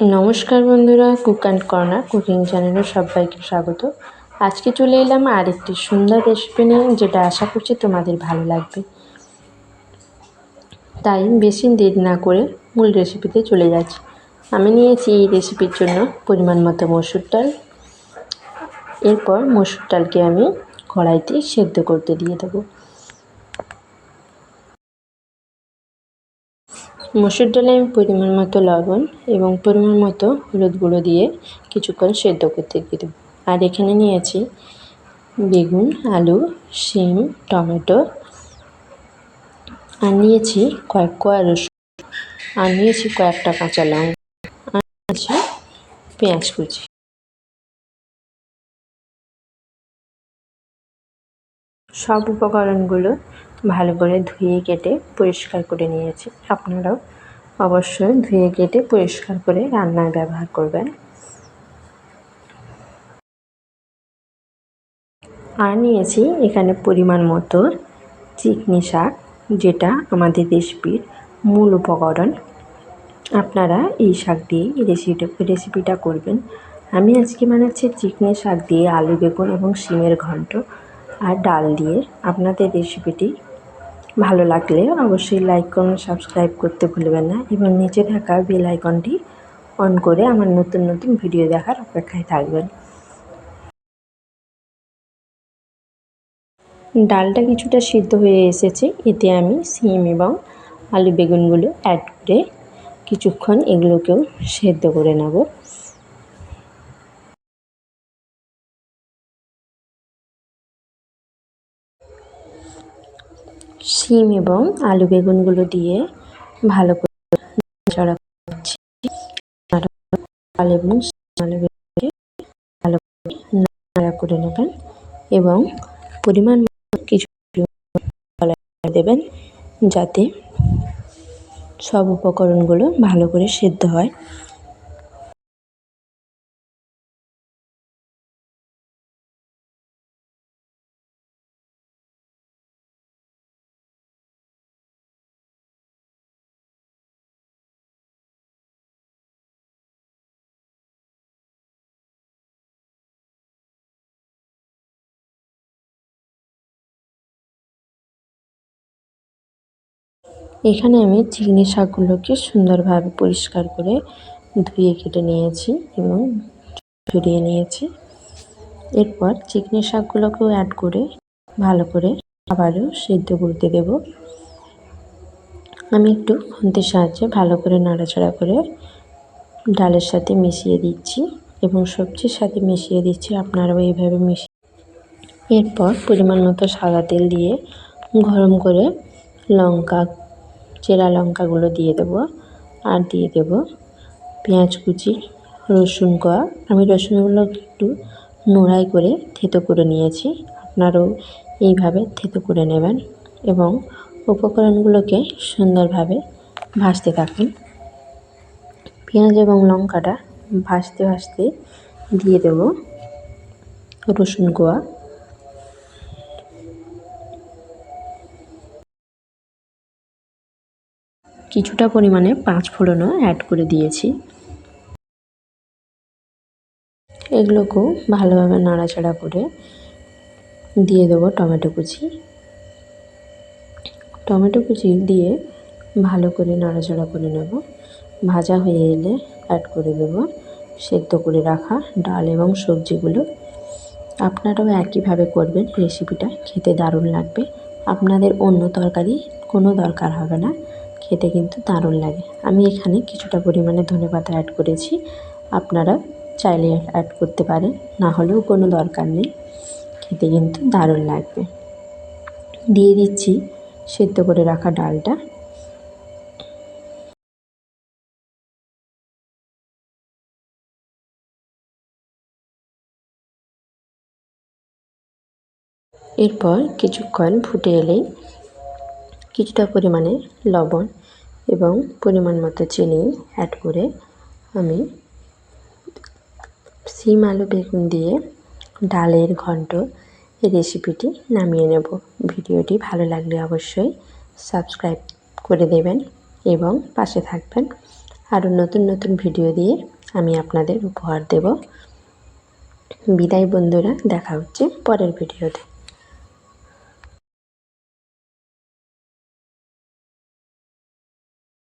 নমস্কার বন্ধুরা, cook and corner cooking চ্যানেলে সবাইকে স্বাগত। আজকে চলে এলাম আরেকটি সুন্দর রেসিপি নিয়ে, যেটা আশা করছি তোমাদের ভালো লাগবে। তাই বেশি দেরি না করে মূল রেসিপিতে চলে যাচ্ছি। আমি নিয়েছি এই রেসিপির জন্য পরিমাণ মতো মসুর ডাল। এরপর মসুর ডালকে আমি কড়াইতে সেদ্ধ করতে দিয়ে দেবো। মসুর ডালে আমি পরিমাণ মতো লবণ এবং পরিমাণ মতো হলুদ গুঁড়ো দিয়ে কিছুক্ষণ সেদ্ধ করতে দিয়ে দেবো। আর এখানে নিয়েছি বেগুন, আলু, শিম, টমেটো আর নিয়েছি কয়েক কোয়া রসুন আর নিয়েছি কয়েকটা কাঁচা লঙ্কা আর নিয়েছি পেঁয়াজ কুচি। সব উপকরণগুলো ভালো করে ধুয়ে কেটে পরিষ্কার করে নিয়েছি। আপনারাও অবশ্যই ধুয়ে কেটে পরিষ্কার করে রান্নায় ব্যবহার করবেন। আর নিয়েছি এখানে পরিমাণ মতো চিকনি শাক, যেটা আমাদের রেসিপির মূল উপকরণ। আপনারা এই শাক দিয়ে রেসিপিটা রেসিপিটা করবেন। আমি আজকে বানাচ্ছি চিকনি শাক দিয়ে আলু, বেগুন এবং শিমের ঘন্ট আর ডাল দিয়ে। আপনাদের রেসিপিটি ভালো লাগলে অবশ্যই লাইক করুন সাবস্ক্রাইব করতে ভুলবেন না এবং নিচে থাকা বেল আইকনটি অন করে আমার নতুন নতুন ভিডিও দেখার অপেক্ষায় থাকবেন। ডালটা কিছুটা সিদ্ধ হয়ে এসেছে, এতে আমি সিম এবং আলু বেগুনগুলো অ্যাড করে কিছুক্ষণ এগুলোকেও সেদ্ধ করে নেব। শিম এবং আলু বেগুনগুলো দিয়ে ভালো করে করছি। এবং আলু বেগুনকে ভালো করে নাড়া করে নেবেন এবং পরিমাণ কিছু দেবেন যাতে সব উপকরণগুলো ভালো করে সেদ্ধ হয়। এখানে আমি চিংড়ি শাকগুলোকে সুন্দরভাবে পরিষ্কার করে ধুয়ে কেটে নিয়েছি এবং ঝরিয়ে নিয়েছি। এরপর চিকনি শাকগুলোকেও অ্যাড করে ভালো করে আবারও সিদ্ধ করতে দেব। আমি একটু খুন্তির সাহায্যে ভালো করে নাড়াচাড়া করে ডালের সাথে মিশিয়ে দিচ্ছি এবং সবজির সাথে মিশিয়ে দিচ্ছি, আপনারাও এইভাবে মিশিয়ে এরপর পরিমাণ মতো সাদা তেল দিয়ে গরম করে লঙ্কা চেরা লঙ্কাগুলো দিয়ে দেব আর দিয়ে দেব পেঁয়াজ কুচি, রসুন কোয়া। আমি রসুনগুলো একটু নোড়াই করে থেতো করে নিয়েছি। আপনারাও এইভাবে থেতো করে নেবেন এবং উপকরণগুলোকে সুন্দরভাবে ভাজতে থাকুন। পেঁয়াজ এবং লঙ্কাটা ভাজতে ভাজতে দিয়ে দেব রসুন কোয়া। কিছুটা পরিমাণে পাঁচ ফোড়নও অ্যাড করে দিয়েছি। এগুলোকেও ভালোভাবে নাড়াচাড়া করে দিয়ে দেবো টমেটো কুচি। টমেটো কুচি দিয়ে ভালো করে নাড়াচাড়া করে নেব। ভাজা হয়ে এলে অ্যাড করে দেব সেদ্ধ করে রাখা ডাল এবং সবজিগুলো। আপনারাও একইভাবে করবেন রেসিপিটা, খেতে দারুণ লাগবে। আপনাদের অন্য তরকারি কোনো দরকার হবে না। খেতে কিন্তু দারুণ লাগে। আমি এখানে কিছুটা পরিমাণে ধনে পাতা অ্যাড করেছি। আপনারা চাইলে অ্যাড করতে পারেন, না হলেও কোনো দরকার নেই। খেতে কিন্তু দারুণ লাগবে। দিয়ে দিচ্ছি সেদ্ধ করে রাখা ডালটা। এরপর কিছুক্ষণ ফুটে এলেই কিছুটা পরিমাণে লবণ এবং পরিমাণ মতো চিনি অ্যাড করে আমি সিম আলু বেগুন দিয়ে ডালের ঘন্ট রেসিপিটি নামিয়ে নেব। ভিডিওটি ভালো লাগলে অবশ্যই সাবস্ক্রাইব করে দেবেন এবং পাশে থাকবেন। আরও নতুন নতুন ভিডিও দিয়ে আমি আপনাদের উপহার দেব। বিদায় বন্ধুরা, দেখা হচ্ছে পরের ভিডিওতে।